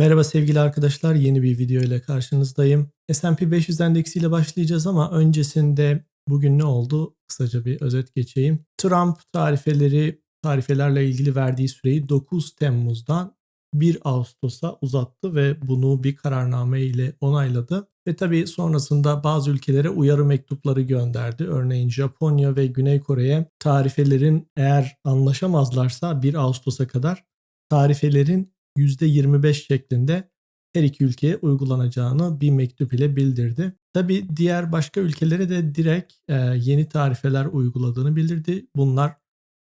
Merhaba sevgili arkadaşlar, yeni bir video ile karşınızdayım. S&P 500 endeksiyle başlayacağız ama öncesinde bugün ne oldu? Kısaca bir özet geçeyim. Trump tarifeleri, tarifelerle ilgili verdiği süreyi 9 Temmuz'dan 1 Ağustos'a uzattı ve bunu bir kararname ile onayladı. Ve tabii sonrasında bazı ülkelere uyarı mektupları gönderdi. Örneğin Japonya ve Güney Kore'ye tarifelerin eğer anlaşamazlarsa 1 Ağustos'a kadar tarifelerin %25 şeklinde her iki ülkeye uygulanacağını bir mektup ile bildirdi. Tabi diğer başka ülkelere de direkt e, yeni tarifeler uyguladığını bildirdi. Bunlar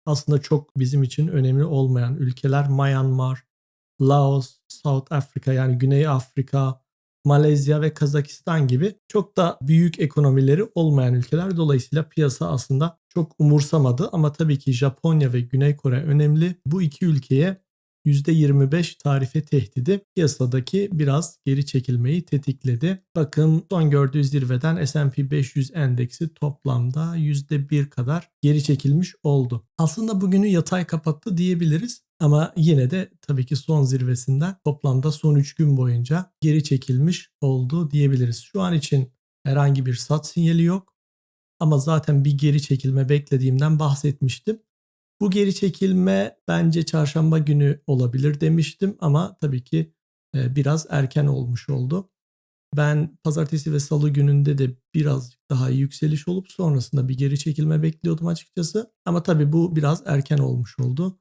aslında çok bizim için önemli olmayan ülkeler Myanmar, Laos, South Africa yani Güney Afrika, Malezya ve Kazakistan gibi çok da büyük ekonomileri olmayan ülkeler. Dolayısıyla piyasa aslında çok umursamadı ama tabii ki Japonya ve Güney Kore önemli. Bu iki ülkeye %25 tarife tehdidi piyasadaki biraz geri çekilmeyi tetikledi. Bakın son gördüğü zirveden S&P 500 endeksi toplamda %1 kadar geri çekilmiş oldu. Aslında bugünü yatay kapattı diyebiliriz. Ama yine de tabii ki son zirvesinden toplamda son 3 gün boyunca geri çekilmiş oldu diyebiliriz. Şu an için herhangi bir sat sinyali yok. Ama zaten bir geri çekilme beklediğimden bahsetmiştim. Bu geri çekilme bence çarşamba günü olabilir demiştim ama tabii ki e, biraz erken olmuş oldu. Ben pazartesi ve salı gününde de biraz daha yükseliş olup sonrasında bir geri çekilme bekliyordum açıkçası. Ama tabii bu biraz erken olmuş oldu.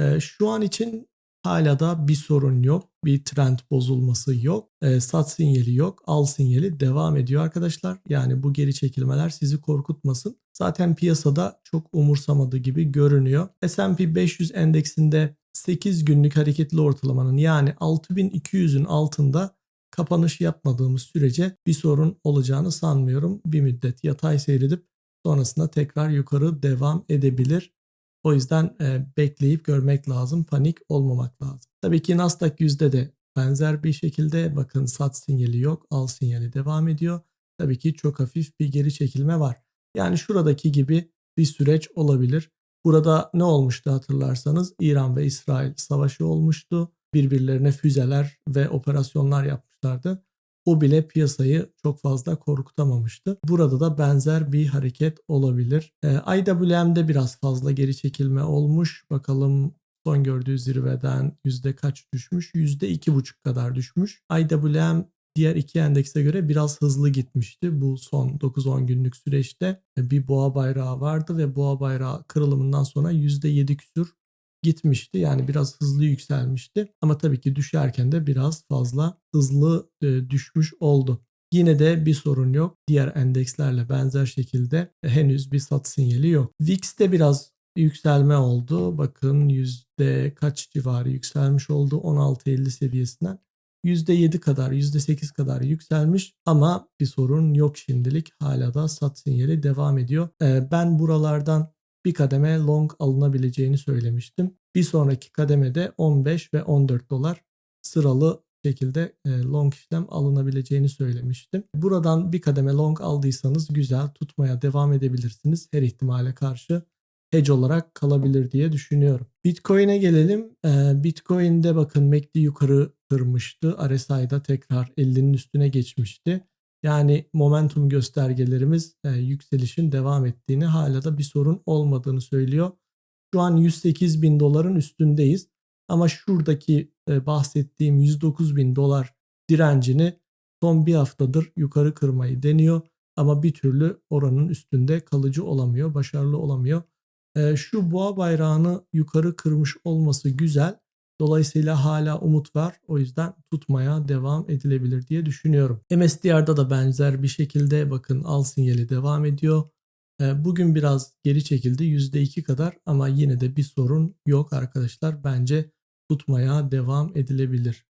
E, şu an için hala da bir sorun yok. Bir trend bozulması yok. E, sat sinyali yok. Al sinyali devam ediyor arkadaşlar. Yani bu geri çekilmeler sizi korkutmasın. Zaten piyasada çok umursamadığı gibi görünüyor. S&P 500 endeksinde 8 günlük hareketli ortalamanın yani 6200'ün altında kapanış yapmadığımız sürece bir sorun olacağını sanmıyorum. Bir müddet yatay seyredip sonrasında tekrar yukarı devam edebilir. O yüzden e, bekleyip görmek lazım. Panik olmamak lazım. Tabii ki Nasdaq yüzde de benzer bir şekilde bakın sat sinyali yok. Al sinyali devam ediyor. Tabii ki çok hafif bir geri çekilme var. Yani şuradaki gibi bir süreç olabilir. Burada ne olmuştu hatırlarsanız İran ve İsrail savaşı olmuştu. Birbirlerine füzeler ve operasyonlar yapmışlardı. O bile piyasayı çok fazla korkutamamıştı. Burada da benzer bir hareket olabilir. E, IWM'de biraz fazla geri çekilme olmuş. Bakalım son gördüğü zirveden yüzde kaç düşmüş? Yüzde iki buçuk kadar düşmüş. IWM diğer iki endekse göre biraz hızlı gitmişti. Bu son 9-10 günlük süreçte bir boğa bayrağı vardı ve boğa bayrağı kırılımından sonra %7 küsür gitmişti. Yani biraz hızlı yükselmişti. Ama tabii ki düşerken de biraz fazla hızlı e, düşmüş oldu. Yine de bir sorun yok. Diğer endekslerle benzer şekilde henüz bir sat sinyali yok. VIX'te biraz yükselme oldu. Bakın yüzde kaç civarı yükselmiş oldu 16.50 seviyesinden. %7 kadar, %8 kadar yükselmiş ama bir sorun yok şimdilik. Hala da sat sinyali devam ediyor. Ee, ben buralardan bir kademe long alınabileceğini söylemiştim. Bir sonraki kademede 15 ve 14 dolar sıralı şekilde e, long işlem alınabileceğini söylemiştim. Buradan bir kademe long aldıysanız güzel tutmaya devam edebilirsiniz her ihtimale karşı hedge olarak kalabilir diye düşünüyorum. Bitcoin'e gelelim. Ee, Bitcoin'de bakın MACD yukarı kırmıştı. RSI'da tekrar 50'nin üstüne geçmişti. Yani momentum göstergelerimiz e, yükselişin devam ettiğini hala da bir sorun olmadığını söylüyor. Şu an 108 bin doların üstündeyiz. Ama şuradaki e, bahsettiğim 109 bin dolar direncini son bir haftadır yukarı kırmayı deniyor. Ama bir türlü oranın üstünde kalıcı olamıyor, başarılı olamıyor. E, şu boğa bayrağını yukarı kırmış olması güzel. Dolayısıyla hala umut var. O yüzden tutmaya devam edilebilir diye düşünüyorum. MSDR'da da benzer bir şekilde bakın al sinyali devam ediyor. E, bugün biraz geri çekildi %2 kadar ama yine de bir sorun yok arkadaşlar. Bence tutmaya devam edilebilir.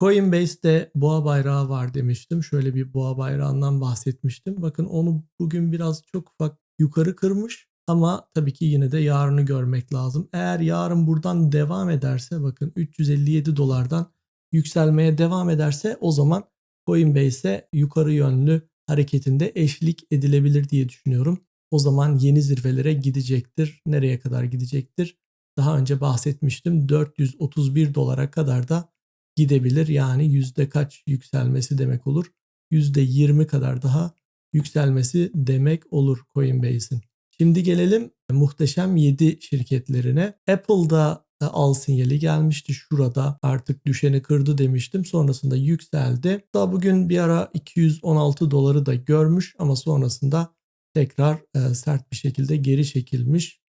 Coinbase'de boğa bayrağı var demiştim. Şöyle bir boğa bayrağından bahsetmiştim. Bakın onu bugün biraz çok ufak yukarı kırmış. Ama tabii ki yine de yarını görmek lazım. Eğer yarın buradan devam ederse bakın 357 dolardan yükselmeye devam ederse o zaman Coinbase'e yukarı yönlü hareketinde eşlik edilebilir diye düşünüyorum. O zaman yeni zirvelere gidecektir. Nereye kadar gidecektir? Daha önce bahsetmiştim 431 dolara kadar da gidebilir. Yani yüzde kaç yükselmesi demek olur? Yüzde 20 kadar daha yükselmesi demek olur Coinbase'in. Şimdi gelelim muhteşem 7 şirketlerine. Apple'da e, al sinyali gelmişti. Şurada artık düşeni kırdı demiştim. Sonrasında yükseldi. Daha bugün bir ara 216 doları da görmüş ama sonrasında tekrar e, sert bir şekilde geri çekilmiş.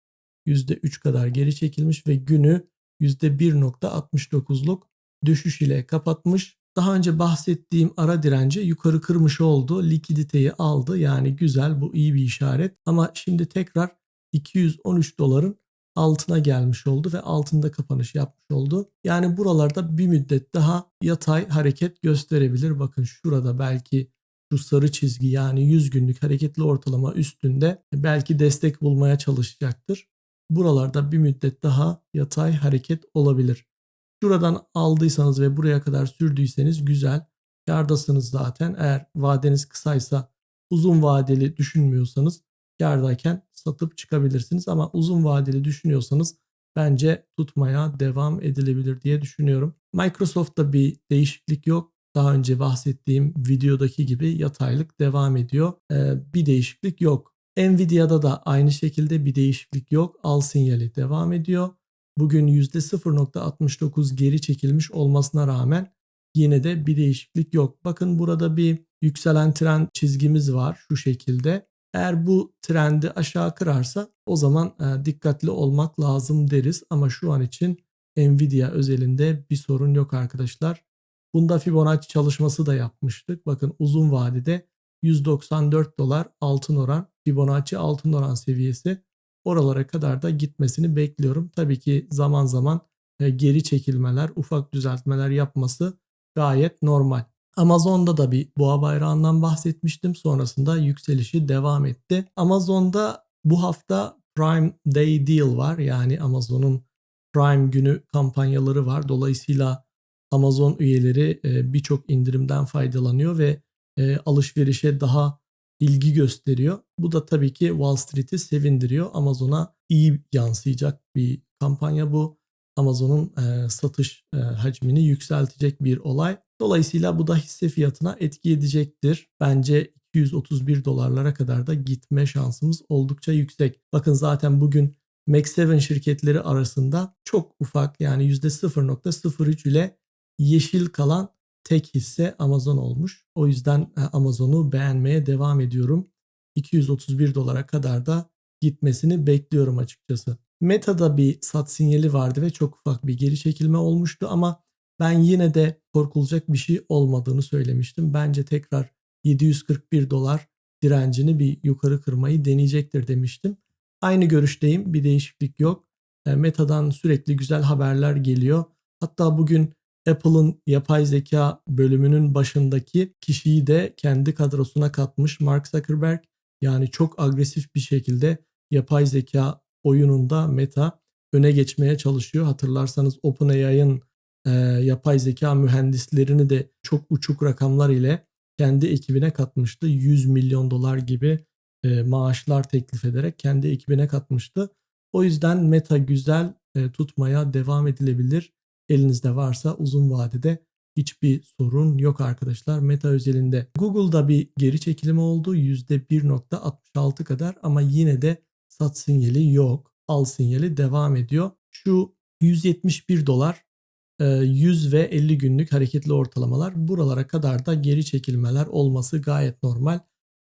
%3 kadar geri çekilmiş ve günü %1.69'luk düşüş ile kapatmış. Daha önce bahsettiğim ara direnci yukarı kırmış oldu. Likiditeyi aldı. Yani güzel bu iyi bir işaret. Ama şimdi tekrar 213 doların altına gelmiş oldu ve altında kapanış yapmış oldu. Yani buralarda bir müddet daha yatay hareket gösterebilir. Bakın şurada belki şu sarı çizgi yani 100 günlük hareketli ortalama üstünde belki destek bulmaya çalışacaktır. Buralarda bir müddet daha yatay hareket olabilir. Şuradan aldıysanız ve buraya kadar sürdüyseniz güzel. Kardasınız zaten. Eğer vadeniz kısaysa uzun vadeli düşünmüyorsanız kardayken satıp çıkabilirsiniz. Ama uzun vadeli düşünüyorsanız bence tutmaya devam edilebilir diye düşünüyorum. Microsoft'ta bir değişiklik yok. Daha önce bahsettiğim videodaki gibi yataylık devam ediyor. Ee, bir değişiklik yok. Nvidia'da da aynı şekilde bir değişiklik yok. Al sinyali devam ediyor. Bugün %0.69 geri çekilmiş olmasına rağmen yine de bir değişiklik yok. Bakın burada bir yükselen trend çizgimiz var şu şekilde. Eğer bu trendi aşağı kırarsa o zaman e, dikkatli olmak lazım deriz. Ama şu an için Nvidia özelinde bir sorun yok arkadaşlar. Bunda Fibonacci çalışması da yapmıştık. Bakın uzun vadede 194 dolar altın oran Fibonacci altın oran seviyesi oralara kadar da gitmesini bekliyorum. Tabii ki zaman zaman e, geri çekilmeler, ufak düzeltmeler yapması gayet normal. Amazon'da da bir boğa bayrağından bahsetmiştim. Sonrasında yükselişi devam etti. Amazon'da bu hafta Prime Day Deal var. Yani Amazon'un Prime günü kampanyaları var. Dolayısıyla Amazon üyeleri e, birçok indirimden faydalanıyor ve e, alışverişe daha ilgi gösteriyor. Bu da tabii ki Wall Street'i sevindiriyor. Amazon'a iyi yansıyacak bir kampanya bu. Amazon'un e, satış e, hacmini yükseltecek bir olay. Dolayısıyla bu da hisse fiyatına etki edecektir. Bence 231 dolarlara kadar da gitme şansımız oldukça yüksek. Bakın zaten bugün Max 7 şirketleri arasında çok ufak yani %0.03 ile yeşil kalan tek hisse Amazon olmuş. O yüzden e, Amazon'u beğenmeye devam ediyorum. 231 dolara kadar da gitmesini bekliyorum açıkçası. Meta'da bir sat sinyali vardı ve çok ufak bir geri çekilme olmuştu ama ben yine de korkulacak bir şey olmadığını söylemiştim. Bence tekrar 741 dolar direncini bir yukarı kırmayı deneyecektir demiştim. Aynı görüşteyim. Bir değişiklik yok. E, Meta'dan sürekli güzel haberler geliyor. Hatta bugün Apple'ın yapay zeka bölümünün başındaki kişiyi de kendi kadrosuna katmış Mark Zuckerberg. Yani çok agresif bir şekilde yapay zeka oyununda Meta öne geçmeye çalışıyor. Hatırlarsanız OpenAI'ın e, yapay zeka mühendislerini de çok uçuk rakamlar ile kendi ekibine katmıştı. 100 milyon dolar gibi e, maaşlar teklif ederek kendi ekibine katmıştı. O yüzden Meta güzel e, tutmaya devam edilebilir elinizde varsa uzun vadede hiçbir sorun yok arkadaşlar Meta özelinde. Google'da bir geri çekilme oldu %1.66 kadar ama yine de sat sinyali yok. Al sinyali devam ediyor. Şu 171 dolar 100 e, ve 50 günlük hareketli ortalamalar buralara kadar da geri çekilmeler olması gayet normal.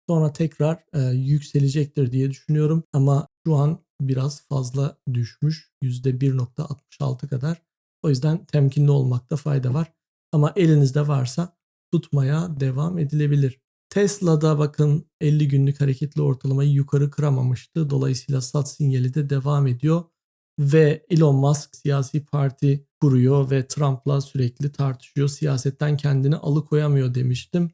Sonra tekrar e, yükselecektir diye düşünüyorum ama şu an biraz fazla düşmüş %1.66 kadar. O yüzden temkinli olmakta fayda var. Ama elinizde varsa tutmaya devam edilebilir. Tesla'da bakın 50 günlük hareketli ortalamayı yukarı kıramamıştı. Dolayısıyla sat sinyali de devam ediyor. Ve Elon Musk siyasi parti kuruyor ve Trump'la sürekli tartışıyor. Siyasetten kendini alıkoyamıyor demiştim.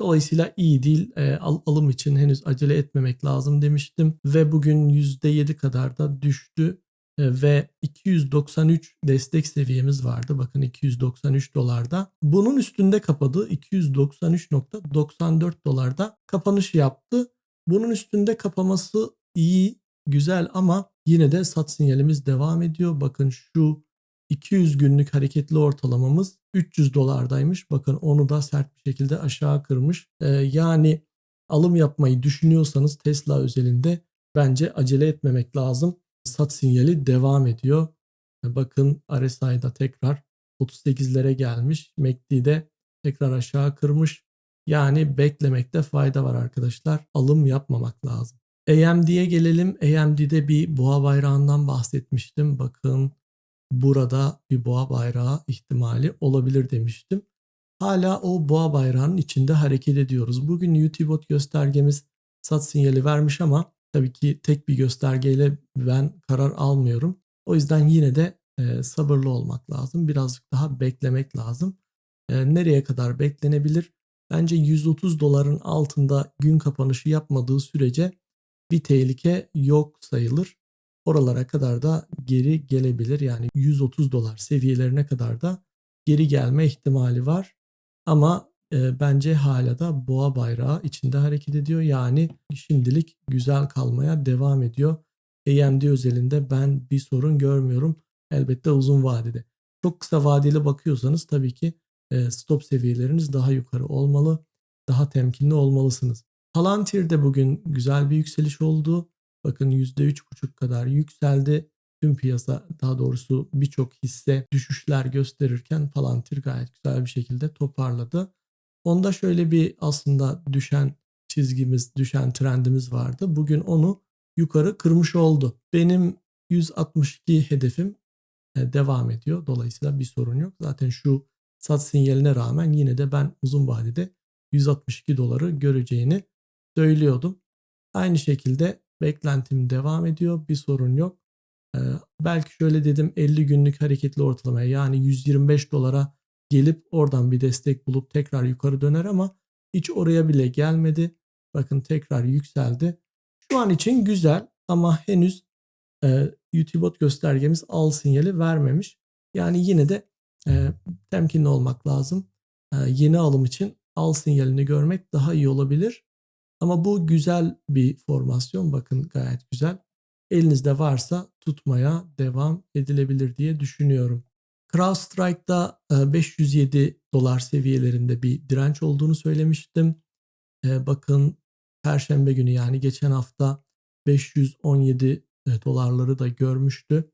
Dolayısıyla iyi değil. E, al, alım için henüz acele etmemek lazım demiştim. Ve bugün %7 kadar da düştü. Ee, ve 293 destek seviyemiz vardı. Bakın 293 dolarda. Bunun üstünde kapadı. 293.94 dolarda kapanış yaptı. Bunun üstünde kapaması iyi, güzel ama yine de sat sinyalimiz devam ediyor. Bakın şu 200 günlük hareketli ortalamamız 300 dolardaymış. Bakın onu da sert bir şekilde aşağı kırmış. Ee, yani alım yapmayı düşünüyorsanız Tesla özelinde bence acele etmemek lazım. Sat sinyali devam ediyor. Ee, Bakın RSI'da tekrar 38'lere gelmiş. MACD'de tekrar aşağı kırmış. Yani beklemekte fayda var arkadaşlar. Alım yapmamak lazım. AMD'ye gelelim. AMD'de bir boğa bayrağından bahsetmiştim. Bakın burada bir boğa bayrağı ihtimali olabilir demiştim. Hala o boğa bayrağının içinde hareket ediyoruz. Bugün YouTubeBot göstergemiz sat sinyali vermiş ama tabii ki tek bir göstergeyle ben karar almıyorum. O yüzden yine de e, sabırlı olmak lazım. Birazcık daha beklemek lazım. E, nereye kadar beklenebilir? Bence 130 doların altında gün kapanışı yapmadığı sürece bir tehlike yok sayılır. Oralara kadar da geri gelebilir. Yani 130 dolar seviyelerine kadar da geri gelme ihtimali var. Ama e, bence hala da boğa bayrağı içinde hareket ediyor. Yani şimdilik güzel kalmaya devam ediyor. AMD özelinde ben bir sorun görmüyorum. Elbette uzun vadede. Çok kısa vadeli bakıyorsanız tabii ki e, stop seviyeleriniz daha yukarı olmalı. Daha temkinli olmalısınız. Palantir'de bugün güzel bir yükseliş oldu. Bakın %3,5 kadar yükseldi. Tüm piyasa daha doğrusu birçok hisse düşüşler gösterirken Palantir gayet güzel bir şekilde toparladı. Onda şöyle bir aslında düşen çizgimiz, düşen trendimiz vardı. Bugün onu yukarı kırmış oldu. Benim 162 hedefim e, devam ediyor. Dolayısıyla bir sorun yok. Zaten şu sat sinyaline rağmen yine de ben uzun vadede 162 doları göreceğini söylüyordum. Aynı şekilde beklentim devam ediyor. Bir sorun yok. Ee, belki şöyle dedim 50 günlük hareketli ortalamaya yani 125 dolara gelip oradan bir destek bulup tekrar yukarı döner ama hiç oraya bile gelmedi. Bakın tekrar yükseldi. Şu an için güzel ama henüz e, YouTubeBot göstergemiz al sinyali vermemiş. Yani yine de e, temkinli olmak lazım. E, yeni alım için al sinyalini görmek daha iyi olabilir. Ama bu güzel bir formasyon. Bakın gayet güzel. Elinizde varsa tutmaya devam edilebilir diye düşünüyorum. CrowdStrike'da 507 dolar seviyelerinde bir direnç olduğunu söylemiştim. E, bakın Perşembe günü yani geçen hafta 517 e, dolarları da görmüştü.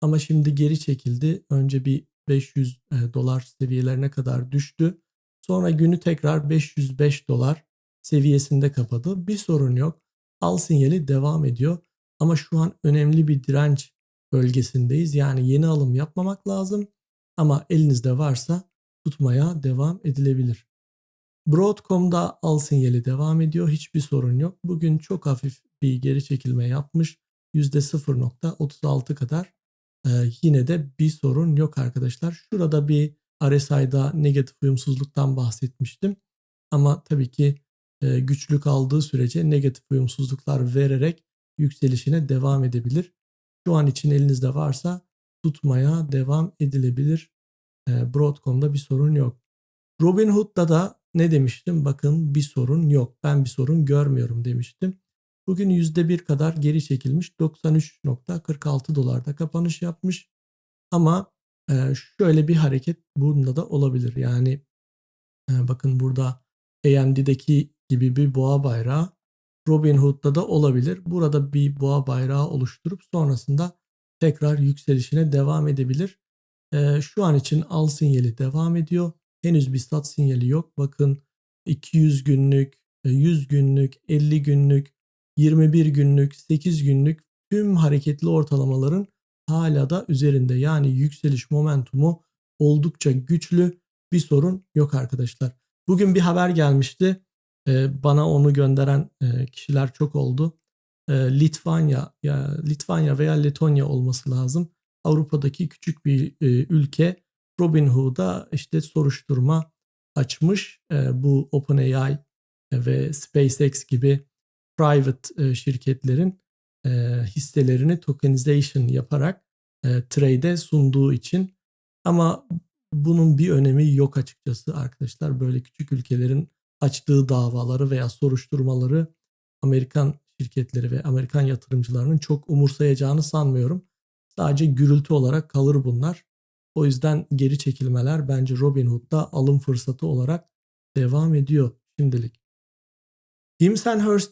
Ama şimdi geri çekildi. Önce bir 500 e, dolar seviyelerine kadar düştü. Sonra günü tekrar 505 dolar seviyesinde kapadı. Bir sorun yok. Al sinyali devam ediyor. Ama şu an önemli bir direnç bölgesindeyiz. Yani yeni alım yapmamak lazım. Ama elinizde varsa tutmaya devam edilebilir. Broadcom'da al sinyali devam ediyor. Hiçbir sorun yok. Bugün çok hafif bir geri çekilme yapmış. %0.36 kadar. Ee, yine de bir sorun yok arkadaşlar. Şurada bir RSI'da negatif uyumsuzluktan bahsetmiştim. Ama tabii ki e, güçlü kaldığı sürece negatif uyumsuzluklar vererek yükselişine devam edebilir. Şu an için elinizde varsa tutmaya devam edilebilir. E, Broadcom'da bir sorun yok. Robinhood'da da ne demiştim? Bakın bir sorun yok. Ben bir sorun görmüyorum demiştim. Bugün %1 kadar geri çekilmiş. 93.46 dolarda kapanış yapmış. Ama e, şöyle bir hareket bunda da olabilir. Yani e, bakın burada AMD'deki gibi bir boğa bayrağı Robinhood'da da olabilir. Burada bir boğa bayrağı oluşturup sonrasında tekrar yükselişine devam edebilir. Ee, şu an için al sinyali devam ediyor. Henüz bir sat sinyali yok. Bakın 200 günlük, 100 günlük, 50 günlük, 21 günlük, 8 günlük tüm hareketli ortalamaların hala da üzerinde. Yani yükseliş momentumu oldukça güçlü. Bir sorun yok arkadaşlar. Bugün bir haber gelmişti. Ee, bana onu gönderen e, kişiler çok oldu. Ee, Litvanya ya Litvanya veya Letonya olması lazım. Avrupa'daki küçük bir e, ülke Robinhood'a işte soruşturma açmış. E, bu OpenAI ve SpaceX gibi private şirketlerin hisselerini tokenization yaparak trade'e sunduğu için ama bunun bir önemi yok açıkçası arkadaşlar. Böyle küçük ülkelerin açtığı davaları veya soruşturmaları Amerikan şirketleri ve Amerikan yatırımcılarının çok umursayacağını sanmıyorum. Sadece gürültü olarak kalır bunlar. O yüzden geri çekilmeler bence Robinhood'da alım fırsatı olarak devam ediyor şimdilik. Hims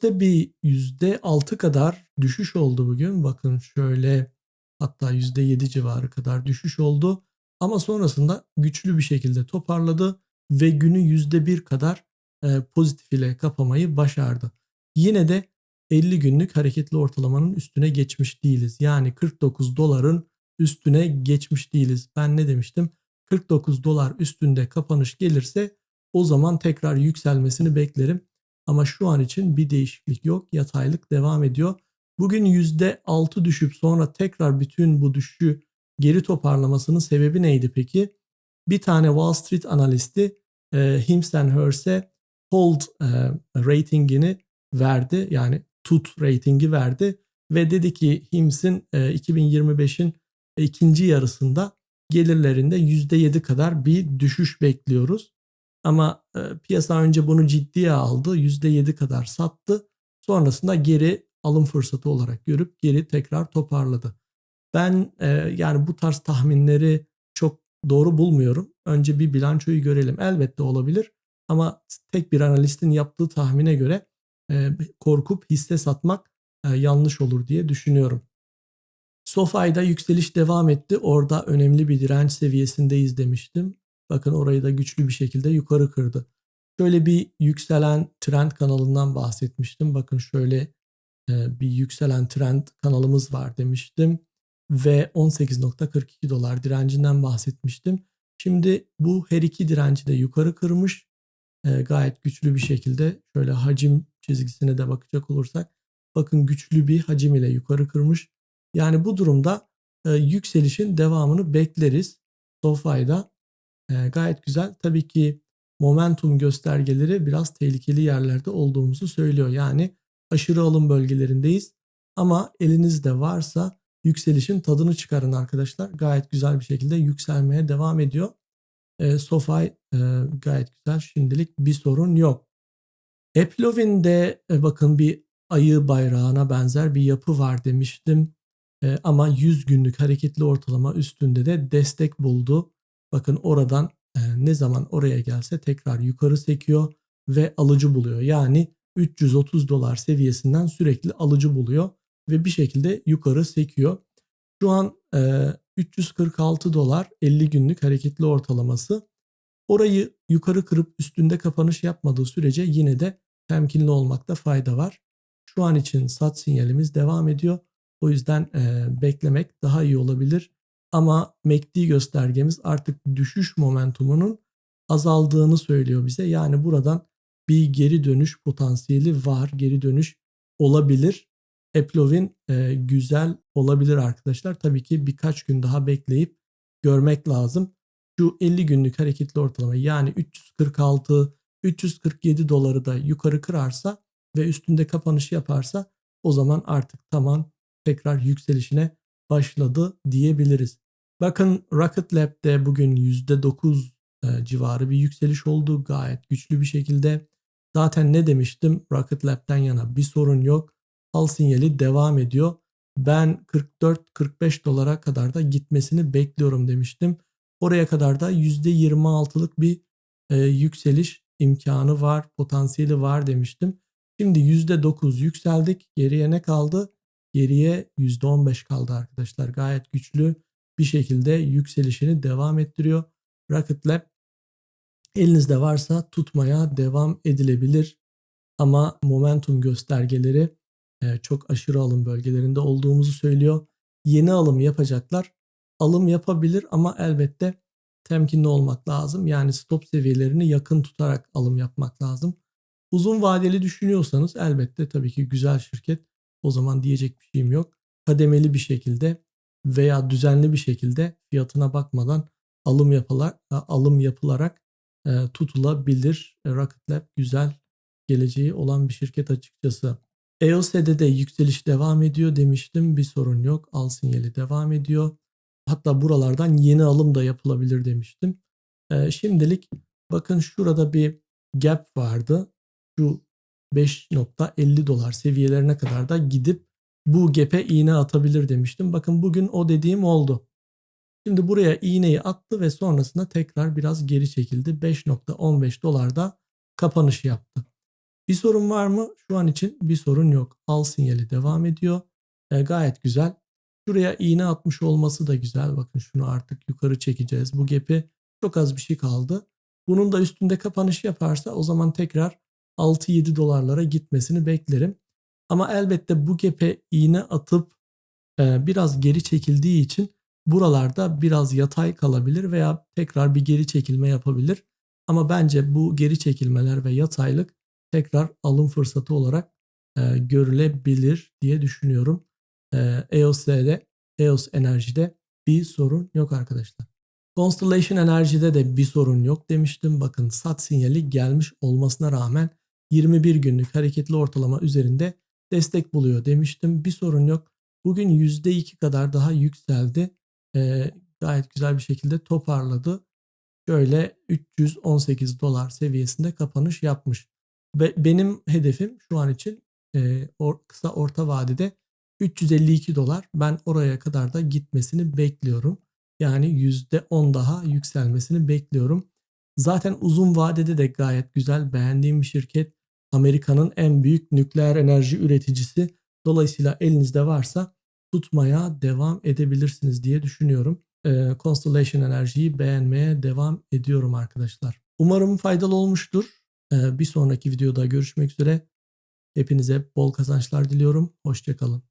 bir %6 kadar düşüş oldu bugün. Bakın şöyle hatta %7 civarı kadar düşüş oldu. Ama sonrasında güçlü bir şekilde toparladı ve günü %1 kadar e, pozitif ile kapamayı başardı. Yine de 50 günlük hareketli ortalamanın üstüne geçmiş değiliz. Yani 49 doların üstüne geçmiş değiliz. Ben ne demiştim? 49 dolar üstünde kapanış gelirse o zaman tekrar yükselmesini beklerim. Ama şu an için bir değişiklik yok. Yataylık devam ediyor. Bugün %6 düşüp sonra tekrar bütün bu düşüşü geri toparlamasının sebebi neydi peki? Bir tane Wall Street analisti e, Hims Hurst'e hold e, ratingini verdi. Yani tut ratingi verdi ve dedi ki Hims'in e, 2025'in ikinci yarısında gelirlerinde %7 kadar bir düşüş bekliyoruz. Ama e, piyasa önce bunu ciddiye aldı. %7 kadar sattı. Sonrasında geri alım fırsatı olarak görüp geri tekrar toparladı. Ben e, yani bu tarz tahminleri çok doğru bulmuyorum. Önce bir bilançoyu görelim. Elbette olabilir ama tek bir analistin yaptığı tahmine göre e, korkup hisse satmak e, yanlış olur diye düşünüyorum. SoFi'da yükseliş devam etti. Orada önemli bir direnç seviyesindeyiz demiştim. Bakın orayı da güçlü bir şekilde yukarı kırdı. Şöyle bir yükselen trend kanalından bahsetmiştim. Bakın şöyle e, bir yükselen trend kanalımız var demiştim. Ve 18.42 dolar direncinden bahsetmiştim. Şimdi bu her iki direnci de yukarı kırmış. E, gayet güçlü bir şekilde şöyle hacim çizgisine de bakacak olursak bakın güçlü bir hacim ile yukarı kırmış. Yani bu durumda e, yükselişin devamını bekleriz. SoFi'da e, gayet güzel. Tabii ki momentum göstergeleri biraz tehlikeli yerlerde olduğumuzu söylüyor. Yani aşırı alım bölgelerindeyiz. Ama elinizde varsa yükselişin tadını çıkarın arkadaşlar. Gayet güzel bir şekilde yükselmeye devam ediyor. E, SoFi e, gayet güzel. Şimdilik bir sorun yok. Eplovin'de e, bakın bir ayı bayrağına benzer bir yapı var demiştim. E, ama 100 günlük hareketli ortalama üstünde de destek buldu. Bakın oradan e, ne zaman oraya gelse tekrar yukarı sekiyor ve alıcı buluyor. Yani 330 dolar seviyesinden sürekli alıcı buluyor ve bir şekilde yukarı sekiyor. Şu an e, 346 dolar 50 günlük hareketli ortalaması. Orayı yukarı kırıp üstünde kapanış yapmadığı sürece yine de temkinli olmakta fayda var. Şu an için sat sinyalimiz devam ediyor. O yüzden e, beklemek daha iyi olabilir. Ama MACD göstergemiz artık düşüş momentumunun azaldığını söylüyor bize. Yani buradan bir geri dönüş potansiyeli var. Geri dönüş olabilir. Eplovin e, güzel olabilir arkadaşlar. Tabii ki birkaç gün daha bekleyip görmek lazım. Şu 50 günlük hareketli ortalama yani 346 347 doları da yukarı kırarsa ve üstünde kapanış yaparsa o zaman artık tamam tekrar yükselişine başladı diyebiliriz. Bakın Rocket Lab'de bugün %9 e, civarı bir yükseliş oldu. Gayet güçlü bir şekilde. Zaten ne demiştim? Rocket Lab'den yana bir sorun yok. Al sinyali devam ediyor. Ben 44-45 dolara kadar da gitmesini bekliyorum demiştim. Oraya kadar da %26'lık bir e, yükseliş imkanı var, potansiyeli var demiştim. Şimdi %9 yükseldik. Geriye ne kaldı? Geriye %15 kaldı arkadaşlar. Gayet güçlü bir şekilde yükselişini devam ettiriyor. Rocket Lab elinizde varsa tutmaya devam edilebilir. Ama momentum göstergeleri çok aşırı alım bölgelerinde olduğumuzu söylüyor. Yeni alım yapacaklar. Alım yapabilir ama elbette temkinli olmak lazım. Yani stop seviyelerini yakın tutarak alım yapmak lazım. Uzun vadeli düşünüyorsanız elbette tabii ki güzel şirket o zaman diyecek bir şeyim yok. Kademeli bir şekilde veya düzenli bir şekilde fiyatına bakmadan alım yapılar alım yapılarak e, tutulabilir. E, Rocket Lab güzel geleceği olan bir şirket açıkçası. EOS'de de yükseliş devam ediyor demiştim. Bir sorun yok. Al sinyali devam ediyor. Hatta buralardan yeni alım da yapılabilir demiştim. E, şimdilik bakın şurada bir gap vardı. Şu 5.50 dolar seviyelerine kadar da gidip bu gap'e iğne atabilir demiştim. Bakın bugün o dediğim oldu. Şimdi buraya iğneyi attı ve sonrasında tekrar biraz geri çekildi. 5.15 dolarda kapanış yaptı. Bir sorun var mı? Şu an için bir sorun yok. Al sinyali devam ediyor. E, gayet güzel. Şuraya iğne atmış olması da güzel. Bakın şunu artık yukarı çekeceğiz. Bu gap'i çok az bir şey kaldı. Bunun da üstünde kapanış yaparsa o zaman tekrar 6-7 dolarlara gitmesini beklerim. Ama elbette bu gap'e iğne atıp e, biraz geri çekildiği için buralarda biraz yatay kalabilir veya tekrar bir geri çekilme yapabilir. Ama bence bu geri çekilmeler ve yataylık tekrar alım fırsatı olarak e, görülebilir diye düşünüyorum. E, EOS'de, EOS Enerji'de bir sorun yok arkadaşlar. Constellation Enerji'de de bir sorun yok demiştim. Bakın sat sinyali gelmiş olmasına rağmen 21 günlük hareketli ortalama üzerinde destek buluyor demiştim. Bir sorun yok. Bugün %2 kadar daha yükseldi. E, gayet güzel bir şekilde toparladı. Şöyle 318 dolar seviyesinde kapanış yapmış. Ve benim hedefim şu an için e, or, kısa orta vadede 352 dolar. Ben oraya kadar da gitmesini bekliyorum. Yani %10 daha yükselmesini bekliyorum. Zaten uzun vadede de gayet güzel beğendiğim bir şirket. Amerika'nın en büyük nükleer enerji üreticisi. Dolayısıyla elinizde varsa tutmaya devam edebilirsiniz diye düşünüyorum. Ee, Constellation Enerji'yi beğenmeye devam ediyorum arkadaşlar. Umarım faydalı olmuştur. Ee, bir sonraki videoda görüşmek üzere. Hepinize bol kazançlar diliyorum. Hoşçakalın.